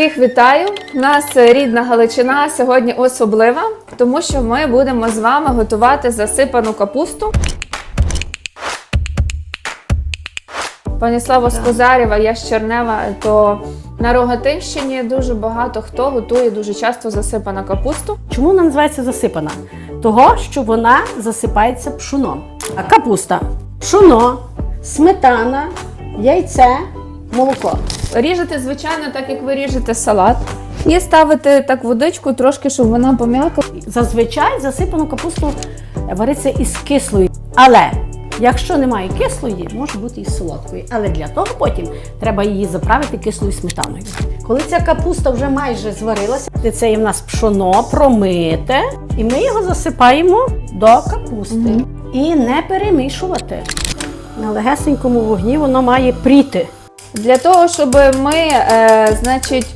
Всіх вітаю! У нас рідна Галичина сьогодні особлива, тому що ми будемо з вами готувати засипану капусту. Пані Слава з Козарєва, я з Чернева, то на Рогатинщині дуже багато хто готує дуже часто засипану капусту. Чому вона називається засипана? Того, що вона засипається пшуном. А капуста, пшуно, сметана, яйце, молоко. Ріжете, звичайно, так як ви ріжете салат. І ставите так водичку трошки, щоб вона пом'якла. Зазвичай засипану капусту вариться із кислою. Але якщо немає кислої, може бути і солодкою. Але для того потім треба її заправити кислою сметаною. Коли ця капуста вже майже зварилася, це є в нас пшоно промите, і ми його засипаємо до капусти. Мгм. І не перемішувати. На легесенькому вогні воно має пріти. Для того, щоб ми, е, значить,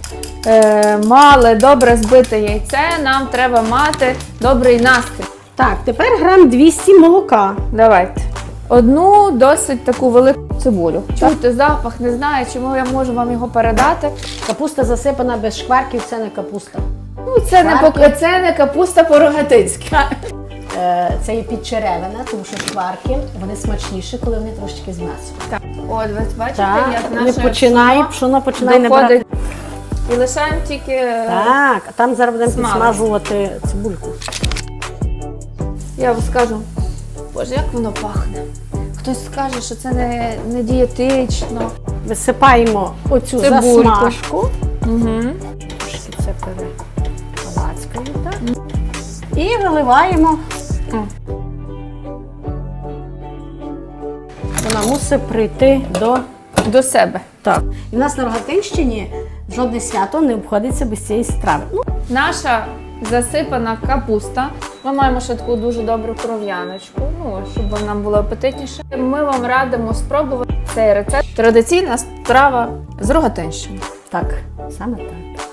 е, мали добре збите яйце, нам треба мати добрий настрій. Так, тепер грам 200 молока. Давайте. Одну досить таку велику цибулю. Чуєте запах, не знаю, чому я можу вам його передати. Капуста засипана без шкварків, це не капуста. Ну, це не, пок- це не капуста по-рогатинськи. Е, Це є підчеревина, тому що шкварки вони смачніші, коли вони трошечки з м'ясом. Так. От, ви бачите, Так, як наше починає, пшоно починає набирати. І лишаємо тільки е, Так, а там зараз будемо підсмажувати цибульку. Я вам скажу, боже, як воно пахне. Хтось скаже, що це не, не дієтично. Висипаємо оцю Цибульку. засмажку. Угу. Трошки це перепалацькою, так. І виливаємо. Вона мусить прийти до До себе. Так. І в нас на Рогатинщині жодне свято не обходиться без цієї страви. Ну, Наша засипана капуста. Ми маємо ще таку дуже добру кров'яночку, ну, щоб вона була апетитніша. Ми вам радимо спробувати цей рецепт. Традиційна страва з Рогатинщини. так, саме так.